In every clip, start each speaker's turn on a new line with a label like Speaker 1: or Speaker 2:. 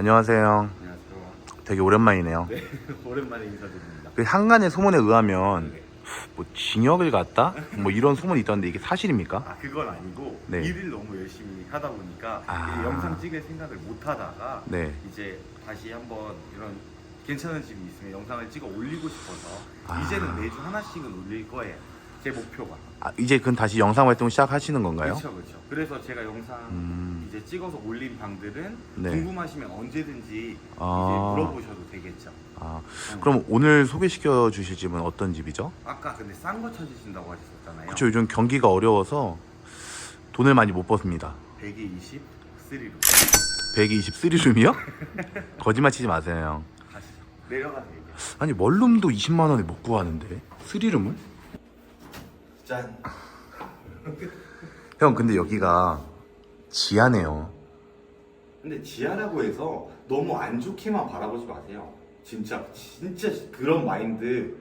Speaker 1: 안녕하세요.
Speaker 2: 안녕하세요.
Speaker 1: 되게 오랜만이네요.
Speaker 2: 네, 오랜만에 인사드립니다.
Speaker 1: 그 한간의 소문에 의하면 뭐 징역을 갔다? 뭐 이런 소문이 있던데 이게 사실입니까?
Speaker 2: 아 그건 아니고
Speaker 1: 네.
Speaker 2: 일을 너무 열심히 하다 보니까
Speaker 1: 아.
Speaker 2: 이게 영상 찍을 생각을 못 하다가
Speaker 1: 네.
Speaker 2: 이제 다시 한번 이런 괜찮은 집이 있으면 영상을 찍어 올리고 싶어서
Speaker 1: 아.
Speaker 2: 이제는 매주 하나씩은 올릴 거예요. 제 목표가.
Speaker 1: 아, 이제 그건 다시 영상 활동 시작하시는 건가요?
Speaker 2: 그렇죠, 그렇죠. 그래서 제가 영상
Speaker 1: 음.
Speaker 2: 이제 찍어서 올린 방들은
Speaker 1: 네.
Speaker 2: 궁금하시면 언제든지
Speaker 1: 아.
Speaker 2: 이제 물어보셔도 되겠죠.
Speaker 1: 아,
Speaker 2: 음.
Speaker 1: 그럼 오늘 소개시켜 주실 집은 어떤 집이죠?
Speaker 2: 아까 근데 싼 거 찾으신다고 하셨잖아요.
Speaker 1: 그쵸 요즘 경기가 어려워서 돈을 많이 못 버습니다.
Speaker 2: 120 3로
Speaker 1: 123룸이요? 거짓말 치지 마세요. 형.
Speaker 2: 가시죠. 내려가서 얘기해.
Speaker 1: 아니 멀룸도 20만 원에 못 구하는데 3룸을?
Speaker 2: 짠.
Speaker 1: 형 근데 여기가 지하네요.
Speaker 2: 근데 지하라고 해서 너무 안 좋게만 바라보지 마세요. 진짜 진짜 그런 마인드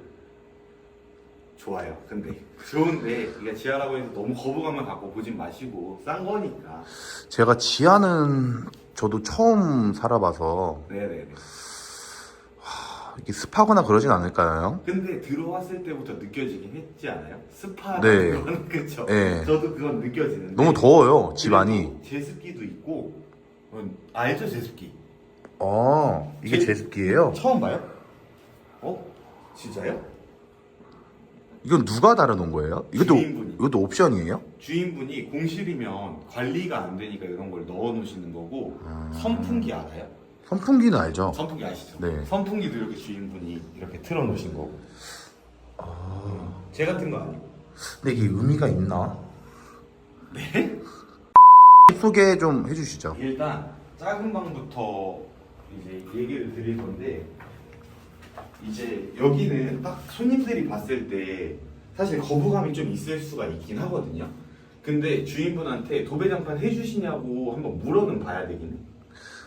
Speaker 2: 좋아요. 근데 좋은데 이게 지하라고 해서 너무 거부감을 갖고 보진 마시고 싼 거니까.
Speaker 1: 제가 지하는 저도 처음 살아봐서
Speaker 2: 네네네.
Speaker 1: 이게 습하거나 그러진 않을까요, 형?
Speaker 2: 근데 들어왔을 때부터 느껴지긴 했지 않아요? 스파
Speaker 1: 네.
Speaker 2: 그건 그쵸.
Speaker 1: 네.
Speaker 2: 저도 그건 느껴지는데.
Speaker 1: 너무 더워요, 집 안이.
Speaker 2: 제습기도 있고. 음, 알죠 제습기?
Speaker 1: 어, 이게
Speaker 2: 제-
Speaker 1: 제습기예요?
Speaker 2: 처음 봐요? 어? 진짜요?
Speaker 1: 이건 누가 달아놓은 거예요? 이것도
Speaker 2: 주인분이.
Speaker 1: 이것도 옵션이에요?
Speaker 2: 주인분이 공실이면 관리가 안 되니까 이런 걸 넣어 놓으시는 거고
Speaker 1: 아.
Speaker 2: 선풍기 알아요?
Speaker 1: 선풍기는 알죠?
Speaker 2: 선풍기 아시죠?
Speaker 1: 네.
Speaker 2: 선풍기도 이렇게 주인분이 이렇게 틀어 놓으신 거고 제 같은 거 아니고
Speaker 1: 근데 이게 의미가 있나?
Speaker 2: 네?
Speaker 1: 소개 좀 해주시죠.
Speaker 2: 일단 작은 방부터 이제 얘기를 드릴 건데 이제 여기는 딱 손님들이 봤을 때 사실 거부감이 좀 있을 수가 있긴 하거든요 근데 주인분한테 도배장판 해주시냐고 한번 물어는 봐야 되긴 해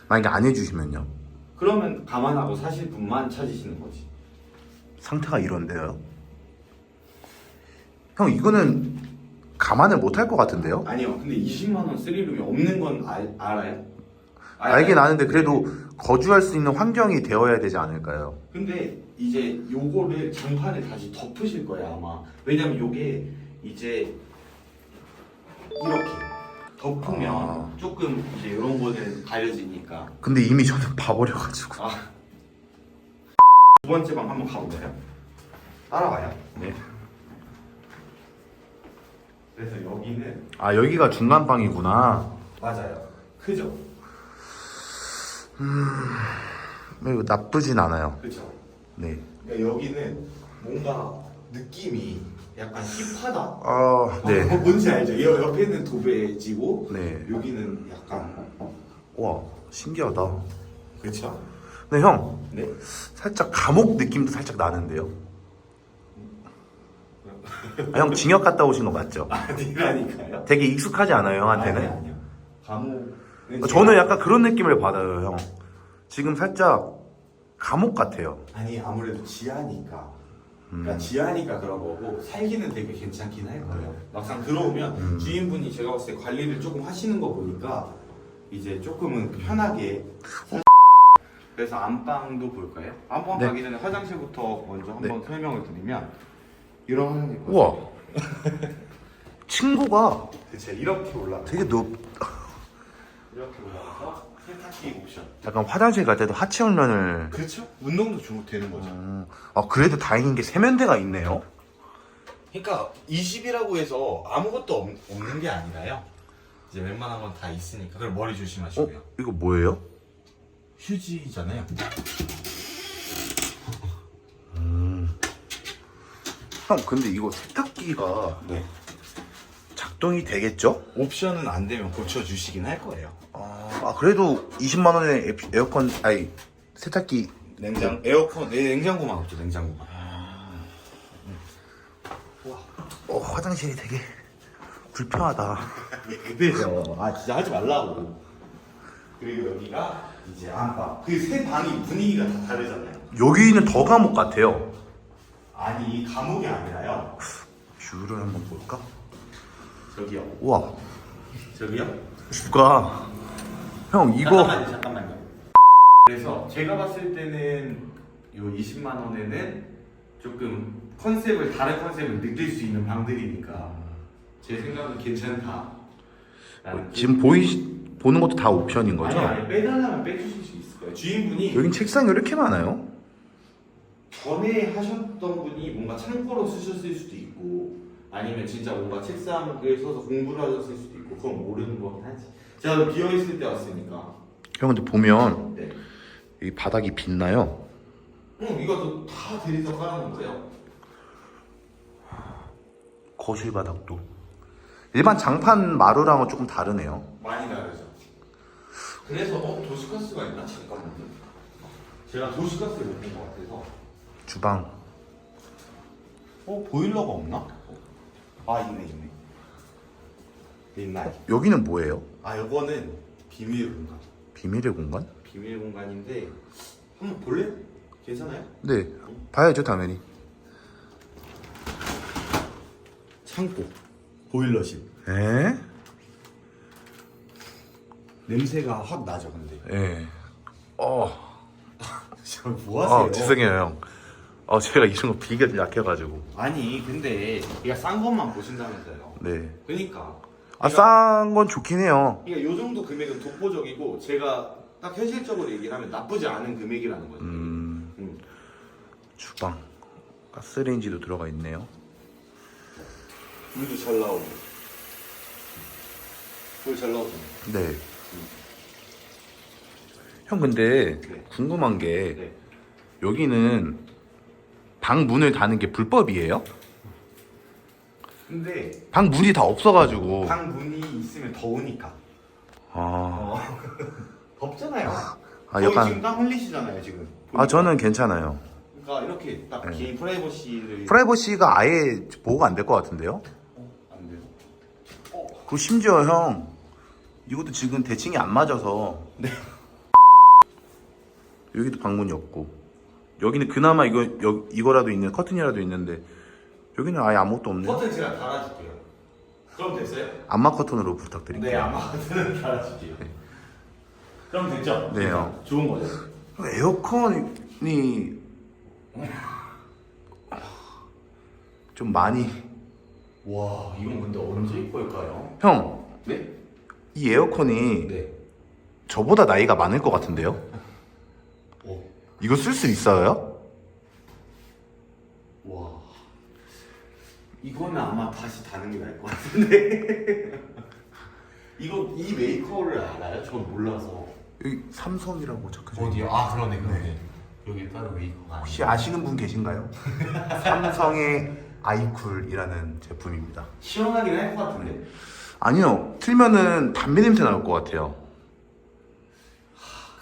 Speaker 1: 만약에 안 해주시면요?
Speaker 2: 그러면 감안하고 사실 분만 찾으시는 거지.
Speaker 1: 상태가 이런데요? 형 이거는 감안을 못 할 것 같은데요?
Speaker 2: 아니요. 근데 20만 원 쓰리룸이 없는 건 알, 알아요? 알아요?
Speaker 1: 알긴 아는데 그래도 거주할 수 있는 환경이 되어야 되지 않을까요?
Speaker 2: 근데 이제 요거를 장판을 다시 덮으실 거예요 아마. 왜냐면 요게 이제 이렇게 덮으면
Speaker 1: 아.
Speaker 2: 조금 이제 이런 거는 가려지니까.
Speaker 1: 근데 이미 저는 봐버려가지고.
Speaker 2: 아. 두 번째 방 한번 가볼까요? 따라와요.
Speaker 1: 네.
Speaker 2: 그래서 여기는
Speaker 1: 아 여기가 중간 방이구나.
Speaker 2: 맞아요. 크죠?
Speaker 1: 이거 나쁘진 않아요.
Speaker 2: 그렇죠.
Speaker 1: 네.
Speaker 2: 그러니까 여기는 뭔가 느낌이 약간 힙하다.
Speaker 1: 아
Speaker 2: 어,
Speaker 1: 네.
Speaker 2: 뭔지 알죠? 여, 옆에는 도배지고
Speaker 1: 네.
Speaker 2: 여기는 약간
Speaker 1: 와 신기하다.
Speaker 2: 그렇죠.
Speaker 1: 근데 형
Speaker 2: 네.
Speaker 1: 살짝 감옥 느낌도 살짝 나는데요. 아, 형 징역 갔다 오신 거 맞죠?
Speaker 2: 아니라니까요.
Speaker 1: 되게 익숙하지 않아요 형한테는?
Speaker 2: 아니, 아니요. 감옥.
Speaker 1: 어, 저는 약간 그런 느낌을 받아요 형. 지금 살짝 감옥 같아요.
Speaker 2: 아니 아무래도 지하니까.
Speaker 1: 음.
Speaker 2: 그러니까 지하니까 그런 거고 살기는 되게 괜찮긴 할 거예요. 막상 들어오면
Speaker 1: 음.
Speaker 2: 주인분이 제가 봤을 때 관리를 조금 하시는 거 보니까 이제 조금은 편하게. 살- 그래서 안방도 볼까요? 안방
Speaker 1: 네.
Speaker 2: 가기 전에 화장실부터 먼저 한번
Speaker 1: 네.
Speaker 2: 설명을 드리면 이런 화장실
Speaker 1: 우와. 친구가
Speaker 2: 그쵸 이렇게 올라가
Speaker 1: 되게 높.
Speaker 2: 이렇게 올라가서 세탁기 옵션
Speaker 1: 약간 화장실 갈 때도 하체 훈련을.
Speaker 2: 그렇죠? 운동도 좀 되는 거죠.
Speaker 1: 음, 아 그래도 다행인 게 세면대가 있네요.
Speaker 2: 그러니까 20이라고 해서 아무것도 없, 없는 게 아니라요. 이제 웬만한 건 다 있으니까. 그걸 머리
Speaker 1: 어
Speaker 2: 조심하시고요.
Speaker 1: 이거 뭐예요?
Speaker 2: 휴지잖아요.
Speaker 1: 형 근데 이거 세탁기가
Speaker 2: 네.
Speaker 1: 작동이 되겠죠?
Speaker 2: 옵션은 안 되면 고쳐주시긴 할 거예요
Speaker 1: 아, 아, 그래도 20만 원에 에- 에어컨 아니 세탁기
Speaker 2: 냉장. 에어컨 네, 냉장고만 없죠 냉장고만.
Speaker 1: 어 화장실이 되게 불편하다.
Speaker 2: 그대죠 아 진짜 하지 말라고. 그리고 여기가 이제 안방. 그 세 방이 분위기가 다 다르잖아요.
Speaker 1: 여기는 더 감옥 같아요.
Speaker 2: 아니 감옥이 아니라요.
Speaker 1: 뷰를 한번 볼까?
Speaker 2: 저기요.
Speaker 1: 우와.
Speaker 2: 저기요?
Speaker 1: 뷰가 형 이거
Speaker 2: 잠깐만요 잠깐만요 그래서 제가 봤을 때는 요 20만 원에는 조금 컨셉을 다른 컨셉을 느낄 수 있는 방들이니까 제 생각은 괜찮다. 라는
Speaker 1: 지금 보이 보는 것도 다 옵션인 거죠?
Speaker 2: 아니 아니 빼달라면 빼주실 수 있을 거예요. 주인분이
Speaker 1: 여긴 책상이 왜 이렇게 많아요?
Speaker 2: 전에 하셨던 분이 뭔가 창고로 쓰셨을 수도 있고 아니면 진짜 뭔가 책상을 써서 공부를 하셨을 수도 있고 그건 모르는 거긴 하지. 제가 비어 있을 때 왔으니까.
Speaker 1: 형 근데 보면
Speaker 2: 네.
Speaker 1: 이 바닥이 빛나요.
Speaker 2: 응 이것도 다 대리석 깔아놓은 거예요.
Speaker 1: 거실 바닥도 일반 장판 마루랑은 조금 다르네요.
Speaker 2: 많이 다르죠. 그래서 어 도시가스가 있나 잠깐만요. 제가 도시가스를 못본 것 같아서.
Speaker 1: 주방
Speaker 2: 어 보일러가 없나? 아 있네 있네. 있나요?
Speaker 1: 여기는 뭐예요?
Speaker 2: 아 이거는 비밀 공간.
Speaker 1: 비밀의 공간?
Speaker 2: 비밀 공간인데 한번 볼래? 괜찮아요?
Speaker 1: 네 봐야죠 당연히.
Speaker 2: 창고 보일러실
Speaker 1: 에?
Speaker 2: 냄새가 확 나죠 근데
Speaker 1: 예. 어.
Speaker 2: 지금 뭐 하세요?
Speaker 1: 아 죄송해요 형. 어 제가 이런 거 비가 좀 약해가지고.
Speaker 2: 아니 근데 이거 싼 것만 보신다면서요
Speaker 1: 네.
Speaker 2: 그니까
Speaker 1: 아 싼 건 좋긴 해요.
Speaker 2: 그러니까 요 정도 금액은 독보적이고 제가 딱 현실적으로 얘기를 하면 나쁘지 않은 금액이라는 거죠
Speaker 1: 음
Speaker 2: 음.
Speaker 1: 주방 가스레인지도 들어가 있네요.
Speaker 2: 물도 잘 나오고 물 잘 나오잖아요
Speaker 1: 네. 형 근데
Speaker 2: 네.
Speaker 1: 궁금한 게
Speaker 2: 네.
Speaker 1: 여기는 방 문을 닫는 게 불법이에요?
Speaker 2: 근데
Speaker 1: 방 문이 다 없어가지고.
Speaker 2: 방 문이 있으면 더우니까
Speaker 1: 아,
Speaker 2: 어. 덥잖아요
Speaker 1: 아
Speaker 2: 거의
Speaker 1: 약간
Speaker 2: 지금 땀 흘리시잖아요 지금
Speaker 1: 아 저는 괜찮아요.
Speaker 2: 그러니까 이렇게 딱
Speaker 1: 네.
Speaker 2: 개인 프라이버시를
Speaker 1: 프라이버시가 아예 보호가 안 될 것 같은데요?
Speaker 2: 어, 안 돼요?
Speaker 1: 그 심지어 형 이것도 지금 대칭이 안 맞아서
Speaker 2: 네.
Speaker 1: 여기도 방문이 없고 여기는 그나마 이거 여, 이거라도 있는 커튼이라도 있는데 여기는 아예 아무것도 없네요.
Speaker 2: 커튼 제가 달아줄게요. 그럼 됐어요?
Speaker 1: 안마 커튼으로 부탁드릴게요.
Speaker 2: 네, 아마 커튼은 달아줄게요. 그럼 됐죠?
Speaker 1: 네, 요
Speaker 2: 좋은 거죠?
Speaker 1: 에어컨이 좀 많이
Speaker 2: 와, 이건 근데 언제 입고일까요?
Speaker 1: 형이
Speaker 2: 네?
Speaker 1: 에어컨이
Speaker 2: 네.
Speaker 1: 저보다 나이가 많을 것 같은데요?
Speaker 2: 오,
Speaker 1: 이거 쓸 수 있어요?
Speaker 2: 와. 이거는 아마 다시 다는 게 나을 것 같은데. 이거 이 메이커를 알아요? 전 몰라서.
Speaker 1: 여기 삼성이라고 적혀져 있어요.
Speaker 2: 어디요? 아, 그러네, 그러네. 여기 따로 메이커가
Speaker 1: 혹시 아시는 분 계신가요? 삼성의 아이쿨이라는 제품입니다.
Speaker 2: 시원하긴 할 것 같은데.
Speaker 1: 아니요, 틀면은 담배 냄새 나올 것 같아요.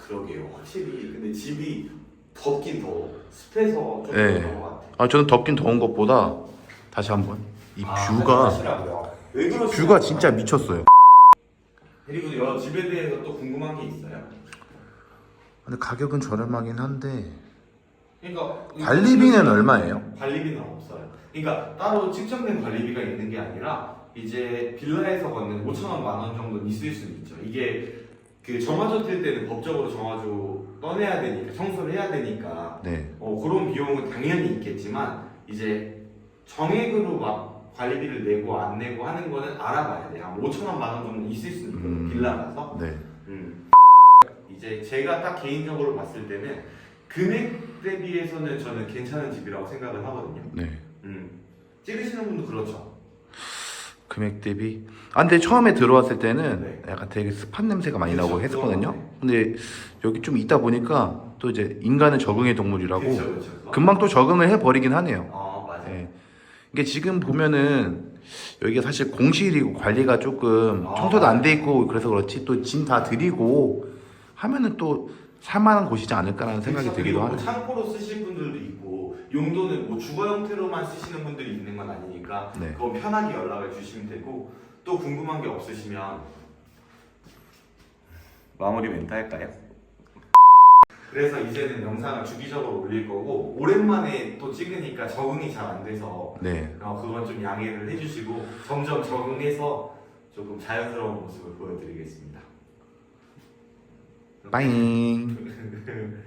Speaker 2: 그러게요. 확실히 근데 집이 덥긴 더워. 습해서 좀
Speaker 1: 네.
Speaker 2: 그런 것 같아.
Speaker 1: 아, 저는 덥긴 더운 것보다 다시 한번 이
Speaker 2: 아,
Speaker 1: 뷰가
Speaker 2: 하시라고요? 왜 그러시나요?
Speaker 1: 뷰가 진짜 미쳤어요.
Speaker 2: 그리고 여 집에 대해서 또 궁금한 게 있어요.
Speaker 1: 근데 가격은 저렴하긴 한데
Speaker 2: 그러니까
Speaker 1: 관리비는 얼마예요?
Speaker 2: 관리비는 없어요. 그러니까 따로 측정된 관리비가 있는 게 아니라 이제 빌라에서 걷는 5천 원, 만 원 정도는 있을 수는 있죠. 이게 그 정화조 뜰 때는 법적으로 정화조 떠내야 되니까 청소를 해야 되니까
Speaker 1: 네.
Speaker 2: 어, 그런 비용은 당연히 있겠지만 이제 정액으로 막 관리비를 내고 안 내고 하는 거는 알아봐야 돼요. 한 5천 원, 만원 정도 있을 수 있거든요.
Speaker 1: 음.
Speaker 2: 빌라라서.
Speaker 1: 네.
Speaker 2: 음. 이제 제가 딱 개인적으로 봤을 때는 금액 대비해서는 저는 괜찮은 집이라고 생각을 하거든요.
Speaker 1: 네.
Speaker 2: 음. 찍으시는 분도 그렇죠.
Speaker 1: 금액 대비. 아 근데 처음에 들어왔을 때는
Speaker 2: 네.
Speaker 1: 약간 되게 습한 냄새가 많이
Speaker 2: 그쵸,
Speaker 1: 나고 했었거든요.
Speaker 2: 그거,
Speaker 1: 근데 여기 좀 있다 보니까 또 이제 인간은 적응의 동물이라고
Speaker 2: 그렇죠, 그렇죠.
Speaker 1: 금방 또 적응을 해 버리긴
Speaker 2: 하네요.
Speaker 1: 예. 이게 지금 보면은 여기가 사실 공실이고 관리가 조금
Speaker 2: 아.
Speaker 1: 청소도 안 돼 있고 그래서 그렇지 또 짐 다 드리고 하면은 또 살만한 곳이지 않을까라는 생각이
Speaker 2: 그렇죠.
Speaker 1: 들기도
Speaker 2: 그리고
Speaker 1: 하네요.
Speaker 2: 뭐 창고로 쓰실 분들도 있고 용도는 뭐 주거 형태로만 쓰시는 분들이 있는 건 아니니까
Speaker 1: 네.
Speaker 2: 그건 편하게 연락을 주시면 되고 또 궁금한 게 없으시면 마무리 멘트 할까요? 그래서 이제는 영상을 주기적으로 올릴 거고 오랜만에 또 찍으니까 적응이 잘 안 돼서
Speaker 1: 네.
Speaker 2: 어, 그건 좀 양해를 해주시고 점점 적응해서 조금 자연스러운 모습을 보여드리겠습니다.
Speaker 1: 빠잉.